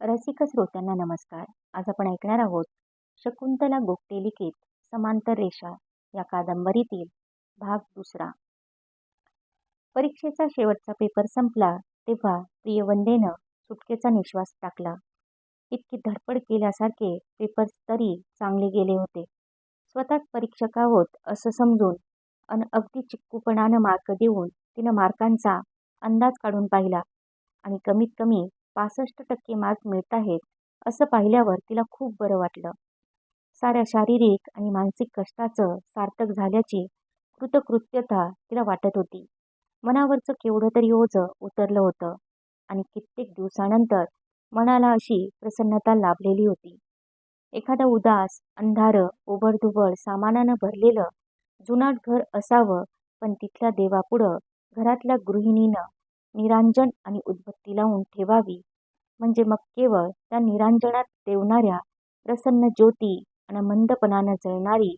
रसिक श्रोत्यांना नमस्कार. आज आपण ऐकणार आहोत शकुंतला गोगटे लिखित समांतर रेषा या कादंबरीतील भाग दुसरा. परीक्षेचा शेवटचा पेपर संपला तेव्हा प्रियवंदेनं सुटकेचा निश्वास टाकला. इतकी धडपड केल्यासारखे पेपर्स तरी चांगले गेले होते. स्वतःच परीक्षक आहोत असं समजून अन अगदी चिक्कूपणानं मार्क देऊन तिनं मार्कांचा अंदाज काढून पाहिला आणि कमीत कमी पासष्ट टक्के मार्क मिळत आहेत असं पाहिल्यावर तिला खूप बरं वाटलं. साऱ्या शारीरिक आणि मानसिक कष्टाचं सार्थक झाल्याची कृतकृत्यता तिला वाटत होती. मनावरचं केवढं तरी ओझं उतरलं होतं आणि कित्येक दिवसानंतर मनाला अशी प्रसन्नता लाभलेली होती. एखादं उदास अंधारं ओबडधुबड सामानानं भरलेलं जुनाट घर असावं पण तिथल्या देवापुढं घरातल्या गृहिणीनं निरांजन आणि उदबत्ती लावून ठेवावी म्हणजे मग केवळ त्या निरांजनात देवणाऱ्या प्रसन्न ज्योती आणि मंदपणानं जळणारी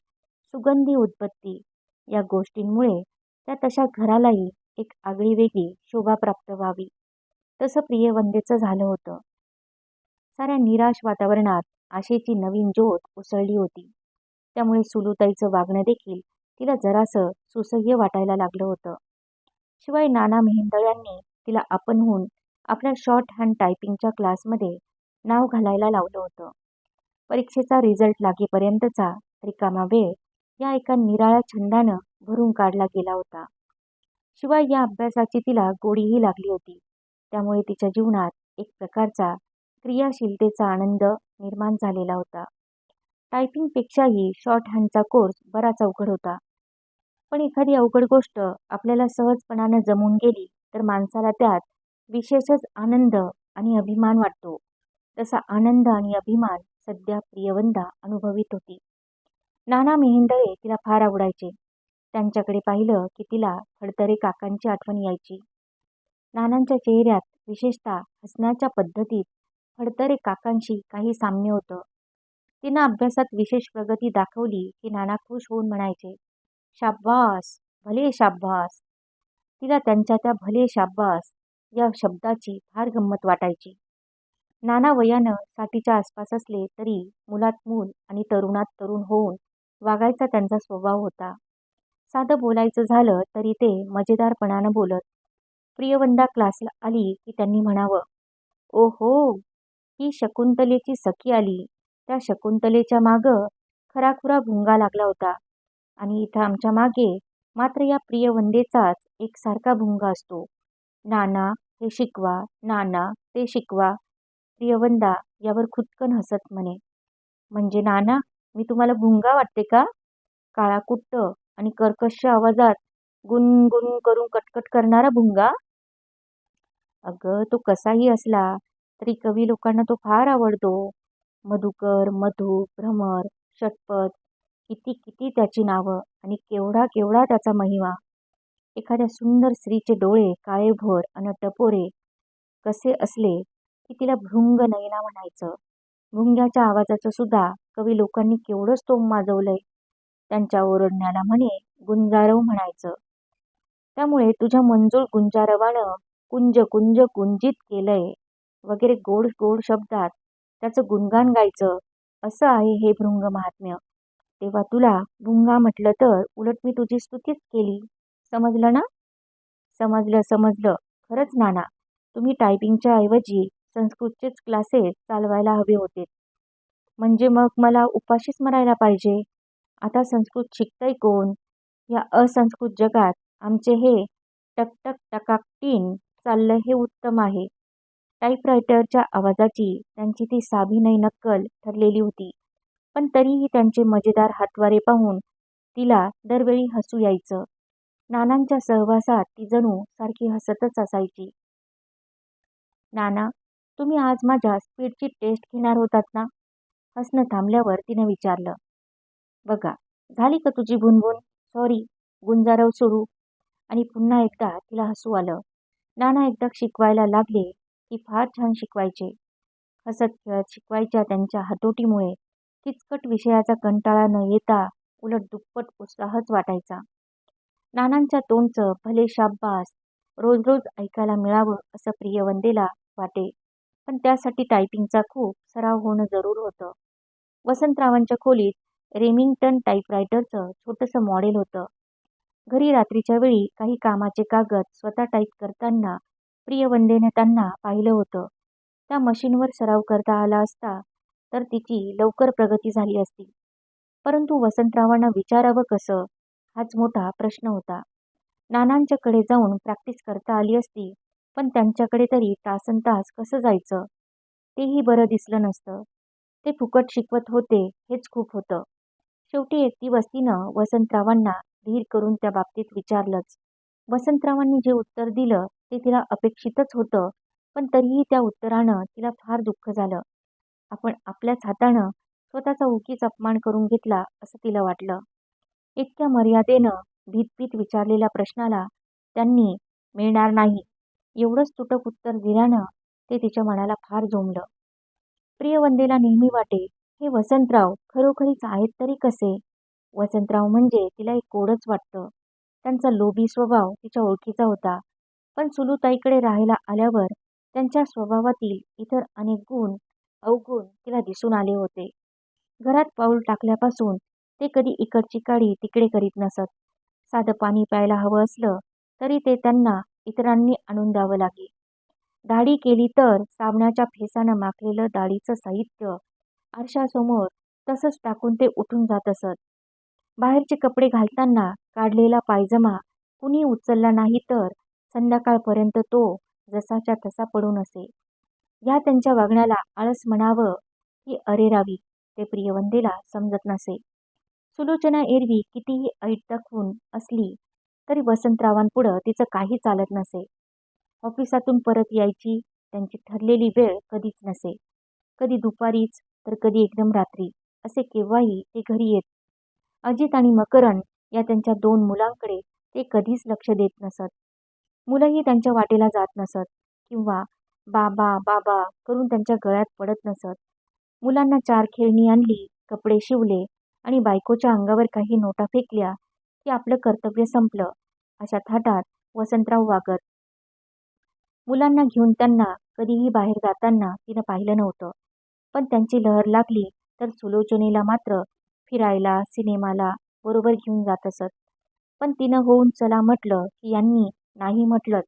सुगंधी उदबत्ती या गोष्टींमुळे त्या तशा घरालाही एक आगळीवेगळी शोभा प्राप्त व्हावी. तसं प्रियवंदेचं झालं होतं. साऱ्या निराश वातावरणात आशेची नवीन ज्योत उसळली होती. त्यामुळे सुलुताईचं वागणं देखील तिला जरासं सुसह्य वाटायला लागलं होतं. शिवाय नाना मेहेंदळ्यांनी तिला आपणहून आपल्या शॉर्ट हँड टायपिंगच्या क्लासमध्ये नाव घालायला लावलं होतं. परीक्षेचा रिझल्ट लागेपर्यंतचा रिकामा वेळ या एका निराळ्या छंदानं भरून काढला गेला होता. शिवाय या अभ्यासाची तिला गोडीही लागली होती. त्यामुळे तिच्या जीवनात एक प्रकारचा क्रियाशीलतेचा आनंद निर्माण झालेला होता. टायपिंगपेक्षाही शॉर्ट हँडचा कोर्स बराच अवघड होता. पण एखादी अवघड गोष्ट आपल्याला सहजपणानं जमून गेली तर माणसाला त्यात विशेषच आनंद आणि अभिमान वाटतो. तसा आनंद आणि अभिमान सध्या प्रियवंदा अनुभवित होती. नाना मेहेंदळे तिला फार आवडायचे. त्यांच्याकडे पाहिलं की तिला फडतरे काकांची आठवण यायची. नानांच्या चेहऱ्यात विशेषतः हसण्याच्या पद्धतीत फडतरे काकांशी काही साम्य होतं. तिनं अभ्यासात विशेष प्रगती दाखवली की नाना खुश होऊन म्हणायचे शाब्बास भले शाब्बास. तिला त्यांच्या त्या भले शाब्बास या शब्दाची फार गंमत वाटायची. नाना वयानं साठीच्या आसपास असले तरी मुलात मूल आणि तरुणात तरुण होऊन वागायचा त्यांचा स्वभाव होता. साधं बोलायचं झालं तरी ते मजेदारपणानं बोलत. प्रियवंदा क्लासला आली की त्यांनी म्हणावं ओ हो ही शकुंतलेची सखी आली. त्या शकुंतलेच्या मागं खराखुरा भुंगा लागला होता. आणि इथं आमच्या मागे मात्र या प्रियवंदेचाच एकसारखा भुंगा असतो. नाना हे शिकवा. नाना ते शिकवा. प्रियवंदा यावर खुदकन हसत म्हणे. म्हणजे नाना मी तुम्हाला भुंगा वाटते का? काळा कुट्ट आणि कर्कश आवाजात गुणगुण करून कटकट करणारा भुंगा? अगं तो कसाही असला तरी कवी लोकांना तो फार आवडतो. मधुकर मधु भ्रमर षटपथ किती किती त्याची नावं आणि केवढा केवढा त्याचा महिमा. एखाद्या सुंदर स्त्रीचे डोळे काळेभोर अन टपोरे कसे असले की तिला भृंग नयना म्हणायचं. भुंग्याच्या आवाजाचं सुद्धा कवी लोकांनी केवढंच तोंब माजवलंय. त्यांच्या ओरडण्याला म्हणे गुंजारव म्हणायचं. त्यामुळे तुझ्या मंजूळ गुंजारवानं कुंज कुंज कुंजित केलंय. वगैरे गोड गोड शब्दात त्याचं गुणगान गायचं. असं आहे हे भृंग महात्म्य. तेव्हा तुला भुंगा म्हटलं तर उलट मी तुझी स्तुतीच केली. समजलं ना? समजलं समजलं. खरंच नाना तुम्ही टायपिंगच्या ऐवजी संस्कृतचेच क्लासेस चालवायला हवे होते. म्हणजे मग मला उपाशीच मरायला पाहिजे? आता संस्कृत शिकतंय कोण? या असंस्कृत जगात आमचे हे टकटक टकाकटीन चाललं हे उत्तम आहे. टाईपरायटरच्या आवाजाची त्यांची ती साभिनय नक्कल ठरलेली होती. पण तरीही त्यांचे मजेदार हातवारे पाहून तिला दरवेळी हसू यायचं. नानांच्या सहवासात ती जणू सारखी हसतच असायची. नाना तुम्ही आज माझ्या स्पीडची टेस्ट घेणार होतात ना? हसणं थांबल्यावर तिनं विचारलं. बघा झाली का तुझी भुनभुन सॉरी गुंजारव सुरू आणि पुन्हा एकदा तिला हसू आलं. नाना एकदा शिकवायला लागले की फार छान शिकवायचे. हसत खेळत शिकवायच्या त्यांच्या हातोटीमुळे किचकट विषयाचा कंटाळा न येता उलट दुप्पट उत्साहच वाटायचा. नानांच्या तोंडचं भले शाब्बास रोज रोज ऐकायला मिळावं असं प्रियवंदेला वाटे. पण त्यासाठी टायपिंगचा खूप सराव होणं जरूर होतं. वसंतरावांच्या खोलीत रेमिंग्टन टाईपरायटरचं छोटंसं मॉडेल होतं. घरी रात्रीच्या वेळी काही कामाचे कागद स्वतः टाईप करताना प्रियवंदेने त्यांना पाहिलं होतं. त्या मशीनवर सराव करता आला असता तर तिची लवकर प्रगती झाली असती. परंतु वसंतरावांना विचारावं कसं? हाच मोठा प्रश्न होता. नानांच्याकडे जाऊन प्रॅक्टिस करता आली असती पण त्यांच्याकडे तरी तासन तास कसं जायचं? तेही बरं दिसलं नसतं. ते फुकट शिकवत होते हेच खूप होतं. शेवटी एक दिवस तिनं वसंतरावांना धीर करून त्या बाबतीत विचारलंच. वसंतरावांनी जे उत्तर दिलं ते तिला अपेक्षितच होतं पण तरीही त्या उत्तरानं तिला फार दुःख झालं. आपण आपल्याच हातानं स्वतःचा उगीच अपमान करून घेतला असं तिला वाटलं. इतक्या मर्यादेनं भीतभीत विचारलेल्या प्रश्नाला त्यांनी मिळणार नाही. एवढंच तुटक उत्तर दिल्यानं ते तिच्या मनाला फार जोमलं. प्रियवंदेला नेहमी वाटे हे वसंतराव खरोखरीच आहेत तरी कसे? वसंतराव म्हणजे तिला एक कोडच वाटतं. त्यांचा लोभी स्वभाव तिच्या ओळखीचा होता. पण सुलूताईकडे राहायला आल्यावर त्यांच्या स्वभावातील इतर अनेक गुण अवगुण तिला दिसून आले होते. घरात पाऊल टाकल्यापासून ते कधी इकडची काडी तिकडे करीत नसत. साधं पाणी प्यायला हवं असलं तरी ते त्यांना इतरांनी आणून द्यावं लागे. दाढी केली तर साबणाच्या फेसानं माखलेलं दाढीचं साहित्य आरशासमोर तसंच टाकून ते उठून जात असत. बाहेरचे कपडे घालताना काढलेला पायजमा कुणी उचलला नाही तर संध्याकाळपर्यंत तो जसाच्या तसा पडून असे. या त्यांच्या वागण्याला आळस म्हणावं की अरेरावी ते प्रियवंदेला समजत नसे. सुलोचना एरवी कितीही ऐट दाखवून असली तरी वसंतरावांपुढं तिचं काही चालत नसे. ऑफिसातून परत यायची त्यांची ठरलेली वेळ कधीच नसे. कधी दुपारीच तर कधी एकदम रात्री असे केव्हाही ते घरी येत. अजित आणि मकरन या त्यांच्या दोन मुलांकडे ते कधीच लक्ष देत नसत. मुलंही त्यांच्या वाटेला जात नसत किंवा बाबा बाबा करून त्यांच्या गळ्यात पडत नसत. मुलांना चार खेळणी आणली कपडे शिवले आणि बायकोच्या अंगावर काही नोटा फेकल्या की आपलं कर्तव्य संपलं. अशा थाटात वसंतराव वागत मुलांना घेऊन त्यांना कधीही बाहेर जाताना तिनं पाहिलं नव्हतं. पण त्यांची लहर लागली तर सुलोचनेला मात्र फिरायला सिनेमाला बरोबर घेऊन जात असत. पण तिनं होऊन चला म्हटलं की यांनी नाही म्हटलंच.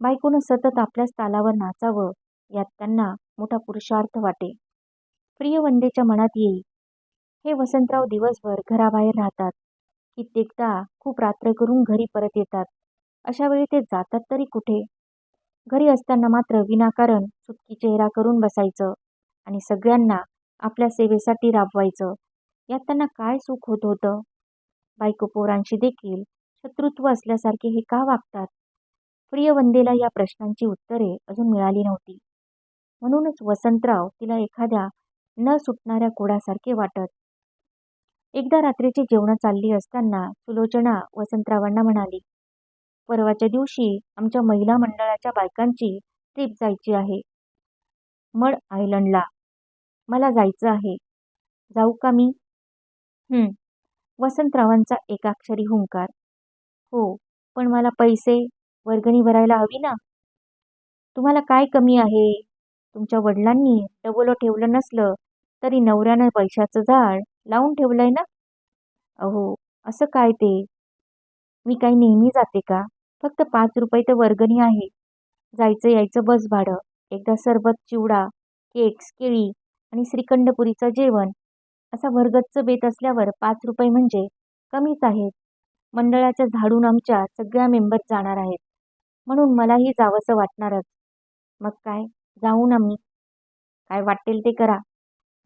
बायकोनं सतत आपल्याच तालावर नाचावं यात त्यांना मोठा पुरुषार्थ वाटे. प्रियवंदेच्या मनात येई हे वसंतराव दिवसभर घराबाहेर राहतात. कित्येकदा खूप रात्र करून घरी परत येतात. अशा वेळी ते जातात तरी कुठे? घरी असताना मात्र विनाकारण सुटकी चेहरा करून बसायचं आणि सगळ्यांना आपल्या सेवेसाठी राबवायचं. यात त्यांना काय सुख होत होतं? बायको पोरांशी देखील शत्रुत्व असल्यासारखे हे का वागतात? प्रियवंदेला या प्रश्नांची उत्तरे अजून मिळाली नव्हती. म्हणूनच वसंतराव तिला एखाद्या न सुटणाऱ्या कोडासारखे वाटत एकदा रात्रीची जेवणं चालली असताना सुलोचना वसंतरावांना म्हणाली परवाच्या दिवशी आमच्या महिला मंडळाच्या बायकांची ट्रीप जायची आहे. मड आयलंडला. मला जायचं आहे. जाऊ का मी? वसंतरावांचा एकाक्षरी हुंकार हो पण मला पैसे वर्गणी भरायला हवी ना? तुम्हाला काय कमी आहे? तुमच्या वडिलांनी डबोलं ठेवलं नसलं तरी नवऱ्यानं पैशाचं झाड लावून ठेवलंय ना? अहो असं काय ते? मी काही नेहमी जाते का? फक्त पाच रुपये तर वर्गणी आहे. जायचं यायचं बस भाडं. एकदा सरबत चिवडा केक्स केळी आणि श्रीखंडपुरीचं जेवण. असा भरगच्च बेत असल्यावर पाच रुपये म्हणजे कमीच आहेत. मंडळाच्या झाडून आमच्या सगळ्या मेंबर जाणार आहेत. म्हणून मलाही जावंसं वाटणारच. मग काय? जाऊ ना मी काय वाटेल ते करा.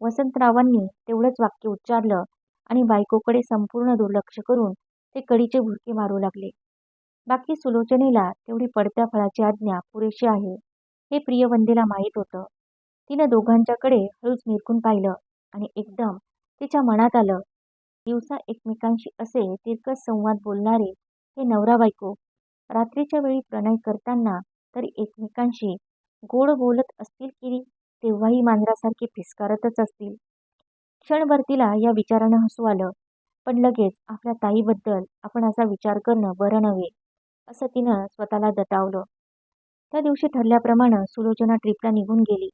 वसंतरावांनी तेवढंच वाक्य उच्चारलं आणि बायकोकडे संपूर्ण दुर्लक्ष करून ते कडीचे भुरके मारू लागले. बाकी सुलोचनेला तेवढी पडत्या फळाची आज्ञा पुरेशी आहे हे प्रियवंदेला माहीत होतं. तिनं दोघांच्याकडे हळूच निरखून पाहिलं आणि एकदम तिच्या मनात आलं दिवसा एकमेकांशी असे तिरकस संवाद बोलणारे हे नवरा बायको रात्रीच्या वेळी प्रणय करताना तरी एकमेकांशी गोड बोलत असतील की तेव्हाही मांजरासारखे फिसकारतच असतील. क्षणभर तिला या विचारानं हसू आलं. पण लगेच आपल्या ताईबद्दल आपण असा विचार करणं बरं नव्हे असं तिनं स्वतःला दटावलं. त्या दिवशी ठरल्याप्रमाणे सुलोचना ट्रिपला निघून गेली.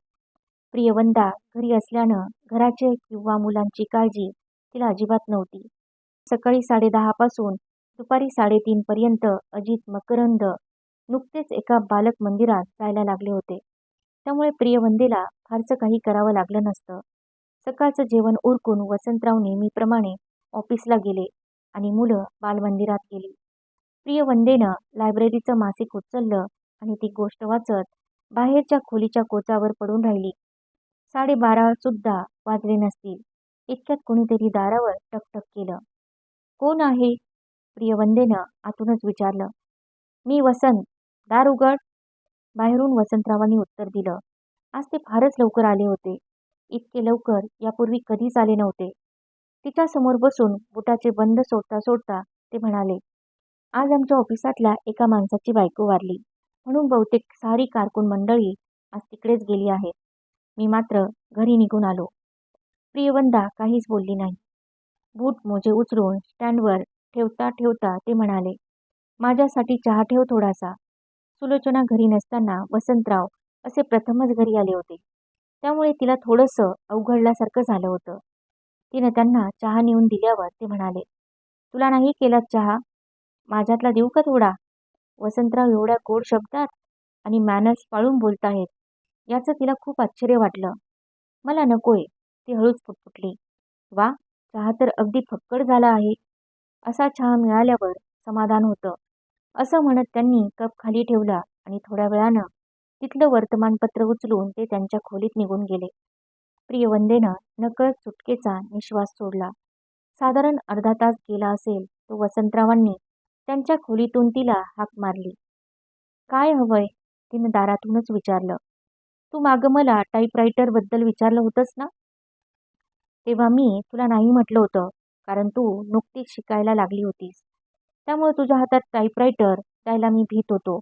प्रियवंदा घरी असल्यानं घराचे किंवा मुलांची काळजी तिला अजिबात नव्हती. सकाळी साडेदहापासून दुपारी साडेतीनपर्यंत अजित मकरंद नुकतेच एका बालक मंदिरात जायला लागले होते. त्यामुळे प्रियवंदेला फारसं काही करावं लागलं नसतं. सकाळचं जेवण उरकून वसंतराव नेहमीप्रमाणे ऑफिसला गेले आणि मुलं बालमंदिरात गेली. प्रियवंदेनं लायब्ररीचं मासिक उचललं आणि ती गोष्ट वाचत बाहेरच्या खोलीच्या कोचावर पडून राहिली. साडेबारासुद्धा वाजले नसतील. इतक्यात कोणीतरी दारावर टकटक केलं. कोण आहे? प्रियवंदेनं आतूनच विचारलं. मी वसंत. दार उघड. बाहेरून वसंतरावांनी उत्तर दिलं. आज ते फारच लवकर आले होते. इतके लवकर यापूर्वी कधीच आले नव्हते. तिच्या समोर बसून बुटाचे बंद सोडता सोडता ते म्हणाले आज आमच्या ऑफिसातल्या एका माणसाची बायको वारली. म्हणून बहुतेक सारी कारकून मंडळी आज तिकडेच गेली आहेत. मी मात्र घरी निघून आलो. प्रियवंदा काहीच बोलली नाही. बूट मोजे उचलून स्टँडवर ठेवता ठेवता ते म्हणाले माझ्यासाठी चहा ठेव थोडासा. सुलोचना घरी नसताना वसंतराव असे प्रथमच घरी आले होते. त्यामुळे तिला थोडंसं अवघडल्यासारखं झालं होतं. तिनं त्यांना चहा नेऊन दिल्यावर ते म्हणाले तुला नाही केलात चहा? माझ्यातला देऊ का थोडा? वसंतराव एवढ्या गोड शब्दात आणि मॅनर्स पाळून बोलत आहेत याचं तिला खूप आश्चर्य वाटलं. मला नकोय ती हळूच फुटफुटली वा चहा तर अगदी फक्कड झाला आहे. असा चहा मिळाल्यावर समाधान होतं. असं म्हणत त्यांनी कप खाली ठेवला आणि थोड्या वेळानं तिथलं वर्तमानपत्र उचलून ते त्यांच्या खोलीत निघून गेले. प्रियवंदेनं नकळत सुटकेचा निश्वास सोडला. साधारण अर्धा तास गेला असेल तो वसंतरावांनी त्यांच्या खोलीतून तिला हाक मारली. काय हवंय? तिनं दारातूनच विचारलं. तू मागं मला टाईपरायटरबद्दल विचारलं होतंस ना? तेव्हा मी तुला नाही म्हटलं होतं कारण तू नुकतीच शिकायला लागली होतीस. त्यामुळे तुझ्या हातात टाईपरायटर द्यायला मी भीत होतो.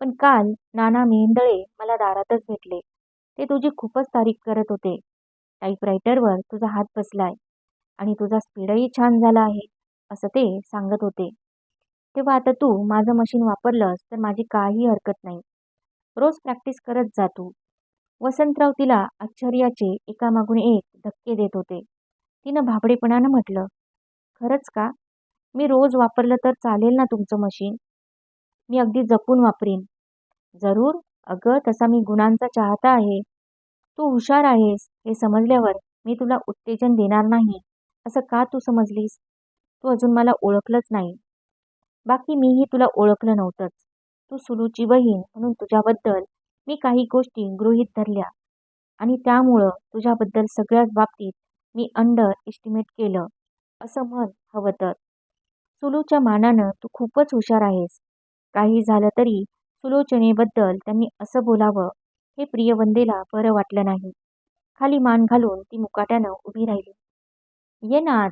पण काल नाना मेंदळे मला दारातच भेटले. ते तुझी खूपच तारीफ करत होते. टाईपरायटरवर तुझा हात बसलाय आणि तुझा स्पीडही छान झाला आहे असं ते सांगत होते. तेव्हा आता तू माझं मशीन वापरलंस तर माझी काही हरकत नाही. रोज प्रॅक्टिस करत जा तू. वसंतराव तिला आश्चर्याचे एकामागून एक धक्के देत होते. तिनं भाबडेपणानं म्हटलं खरंच का? मी रोज वापरलं तर चालेल ना तुमचं मशीन मी अगदी जपून वापरीन. जरूर. अगं तसा मी गुणांचा चाहता आहे. तू हुशार आहेस हे समजल्यावर मी तुला उत्तेजन देणार नाही. असं का तू समजलीस? तू अजून मला ओळखलंच नाही. बाकी मीही तुला ओळखलं नव्हतंच. तू सुलूची बहीण म्हणून तुझ्याबद्दल मी काही गोष्टी गृहीत धरल्या. आणि त्यामुळं तुझ्याबद्दल सगळ्याच बाबतीत मी अंडर एस्टिमेट केलं. असं म्हण हवं तर. सुलूच्या मानानं तू खूपच हुशार आहेस. काही झालं तरी सुलोचनेबद्दल त्यांनी असं बोलावं हे प्रियवंदेला बरं वाटलं नाही. खाली मान घालून ती मुकाट्यानं उभी राहिली. ये ना आत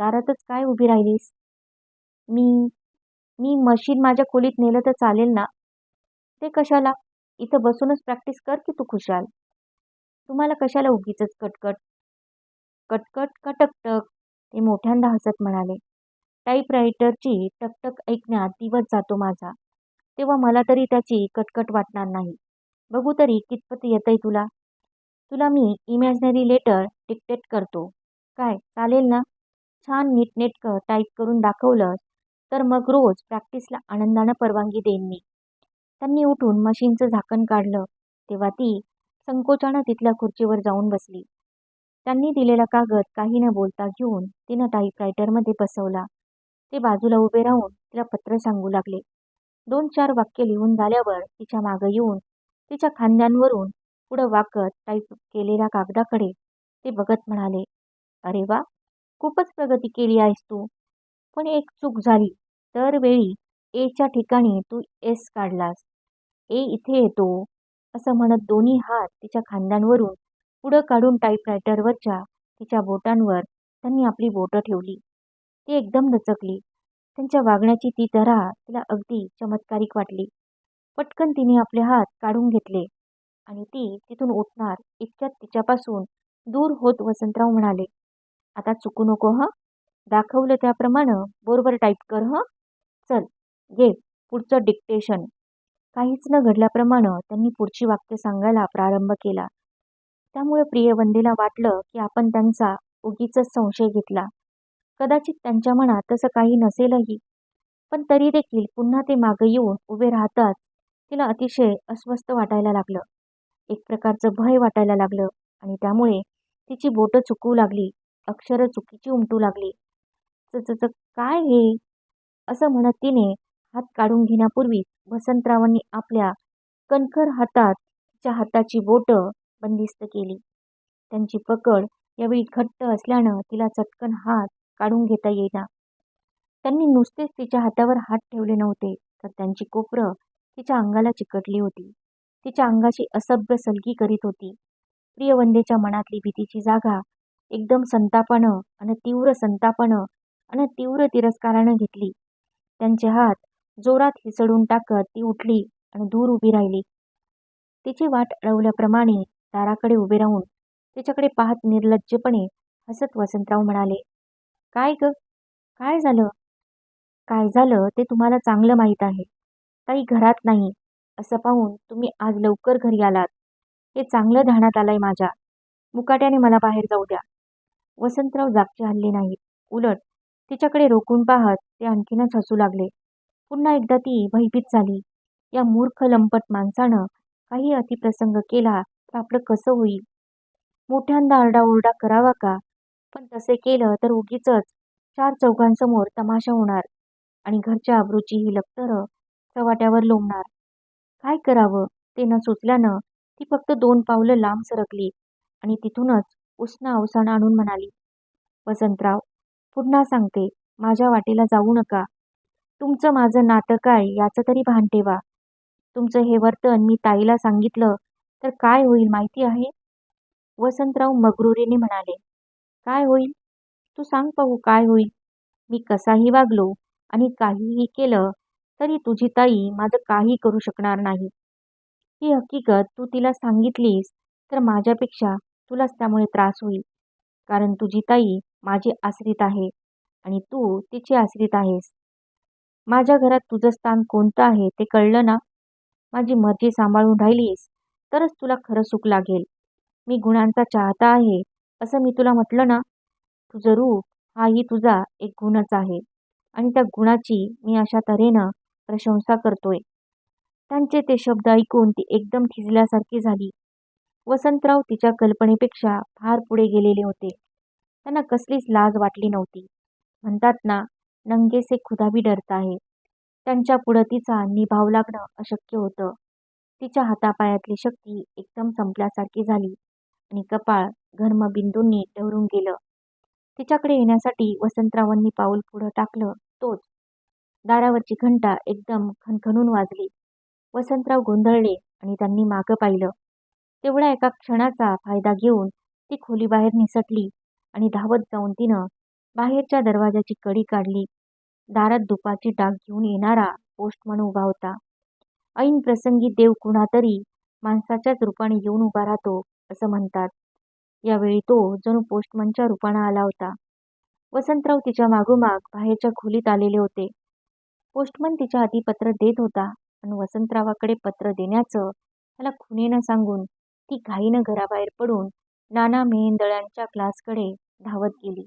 दारातच काय उभी राहिलीस? मी मी मशीन माझ्या खोलीत नेलं तर चालेल ना? ते कशाला? इथं बसूनच प्रॅक्टिस कर की तू खुशाल. तुम्हाला कशाला उगीच कटकट कटकट का टकटक ते मोठ्यांदा हसत म्हणाले. टाईपरायटरची टकटक ऐकण्यात दिवस जातो माझा. तेव्हा मला तरी त्याची कटकट वाटणार नाही. बघू तरी कितपत येतंय तुला. तुला मी इमॅजिनरी लेटर डिक्टेट करतो. काय चालेल ना? छान नीटनेटकं टाईप करून दाखवलंस तर मग रोज प्रॅक्टिसला आनंदानं परवानगी देईन मी. त्यांनी उठून मशीनचं झाकण काढलं. तेव्हा ती संकोचानं तिथल्या खुर्चीवर जाऊन बसली. त्यांनी दिलेला कागद काही न बोलता घेऊन तिनं टाईपरायटरमध्ये बसवला. ते बाजूला उभे राहून तिला पत्र सांगू लागले. दोन चार वाक्य लिहून झाल्यावर तिच्या मागं येऊन तिच्या खांद्यांवरून पुढं वाकत टाईप केलेल्या कागदाकडे ते बघत म्हणाले अरे वा खूपच प्रगती केली आहेस तू. पण एक चूक झाली. दरवेळी एच्या ठिकाणी तू एस काढलास. ए इथे येतो. असं म्हणत दोन्ही हात तिच्या खांद्यांवरून पुढं काढून टाईपरायटरवरच्या तिच्या बोटांवर त्यांनी आपली बोटं ठेवली. ती एकदम दचकली त्यांच्या वागण्याची ती धरा तिला अगदी चमत्कारिक वाटली. पटकन तिने आपले हात काढून घेतले आणि ती तिथून उठणार इतक्यात तिच्यापासून दूर होत वसंतराव म्हणाले आता चुकू नको हं? दाखवलं त्याप्रमाणे बरोबर टाईप कर हं? चल घे पुढचं डिक्टेशन काहीच न घडल्याप्रमाणे त्यांनी पुढची वाक्य सांगायला प्रारंभ केला. त्यामुळे प्रियवंदेला वाटलं की आपण त्यांचा उगीच संशय घेतला. कदाचित त्यांच्या मनात तसं काही नसेलही. पण तरी देखील पुन्हा ते मागे येऊन उभे राहताच तिला अतिशय अस्वस्थ वाटायला लागलं. एक प्रकारचं भय वाटायला लागलं आणि त्यामुळे तिची बोटं चुकवू लागली अक्षरं चुकीची उमटू लागली. च काय हे? असं म्हणत तिने हात काढून घेण्यापूर्वीच वसंतरावांनी आपल्या कणखर हातात तिच्या हाताची बोटं बंदिस्त केली. त्यांची पकड यावेळी घट्ट असल्यानं तिला चटकन हात काढून घेता येईना. त्यांनी नुसतेच तिच्या हातावर हात ठेवले नव्हते तर त्यांची कोपरं तिच्या अंगाला चिकटली होती. तिच्या अंगाची असभ्य सलगी करीत होती. प्रियवंदेच्या मनातली भीतीची जागा एकदम संतापानं आणि तीव्र संतापानं आणि तीव्र तिरस्कारानं घेतली. त्यांचे हात जोरात हिसडून टाकत ती उठली आणि दूर उभी राहिली. तिची वाट अडवल्याप्रमाणे दाराकडे उभे राहून तिच्याकडे पाहत निर्लज्जपणे हसत वसंतराव म्हणाले काय ग? काय झालं? काय झालं ते तुम्हाला चांगलं माहीत आहे. ताई घरात नाही. असं पाहून तुम्ही आज लवकर घरी आलात. हे चांगलं ध्यानात आलंय माझ्या. मुकाट्याने मला बाहेर जाऊ द्या. वसंतराव जागचे हल्ले नाहीत. उलट तिच्याकडे रोखून पाहत ते आणखीनच हसू लागले. पुन्हा एकदा ती भयभीत झाली. या मूर्ख लंपट माणसानं काही अतिप्रसंग केला तर आपलं कसं होईल? मोठ्यांदा आरडाओरडा करावा का? पण तसे केलं तर उगीच चार चौघांसमोर तमाशा होणार आणि घरच्या आबरूची ही लक्तरं चवाट्यावर लोंबणार. काय करावं? ते न सुचल्यानं ती फक्त दोन पावलं लांब सरकली आणि तिथूनच उष्ण अवसान आणून म्हणाली वसंतराव पुन्हा सांगते माझ्या वाटेला जाऊ नका. तुमचं माझं नातं काय याचं तरी भान ठेवा. तुमचं हे वर्तन मी ताईला सांगितलं तर काय होईल माहिती आहे? वसंतराव मगरुरीने म्हणाले काय होईल? तू सांग पाहू काय होईल. मी कसाही वागलो आणि काहीही केलं तरी तुझी ताई माझं काही करू शकणार नाही. ही हकीकत तू तिला सांगितलीस तर माझ्यापेक्षा तुलाच त्यामुळे त्रास होईल. कारण तुझी ताई माझी आश्रित आहे आणि तू तिची आश्रित आहेस. माझ्या घरात तुझं स्थान कोणतं आहे ते कळलं ना? माझी मर्जी सांभाळून राहिलीस तरच तुला खरं सुख लागेल. मी गुणांचा चाहता आहे असं मी तुला म्हटलं ना तुझं रूप हाही तुझा एक गुणच आहे. आणि त्या गुणाची मी अशा तऱ्हेनं प्रशंसा करतोय. त्यांचे ते शब्द ऐकून ती एकदम थिजल्यासारखी झाली. वसंतराव तिच्या कल्पनेपेक्षा फार पुढे गेलेले होते. त्यांना कसलीच लाज वाटली नव्हती. म्हणतात ना नंगेसे खुदाबी डरत डरता आहे. त्यांच्या पुढं तिचा निभाव लागणं अशक्य होतं. तिच्या हातापायातली शक्ती एकदम संपल्यासारखी झाली. आणि कपाळ घर्मबिंदूंनी डवरून गेलं. तिच्याकडे येण्यासाठी वसंतरावांनी पाऊल पुढं टाकलं. तोच. दारावरची घंटा एकदम खणखणून वाजली. वसंतराव गोंधळले आणि त्यांनी मागं पाहिलं. तेवढ्या एका क्षणाचा फायदा घेऊन ती खोलीबाहेर निसटली आणि धावत जाऊन तिनं बाहेरच्या दरवाजाची कडी काढली. दारात दुपाची डाग घेऊन येणारा पोस्टमन उभा होता. ऐन प्रसंगी देव कुणातरी माणसाच्याच रूपाने येऊन उभा राहतो असं म्हणतात. यावेळी तो जणू पोस्टमनच्या रूपानं आला होता. वसंतराव तिच्या मागोमाग बाहेरच्या खोलीत आलेले होते. पोस्टमन तिच्या हाती पत्र देत होता आणि वसंतरावाकडे पत्र देण्याचं त्याला खुनेनं सांगून ती घाईनं घराबाहेर पडून नाना मेहेंदळ्यांच्या क्लासकडे धावत गेली.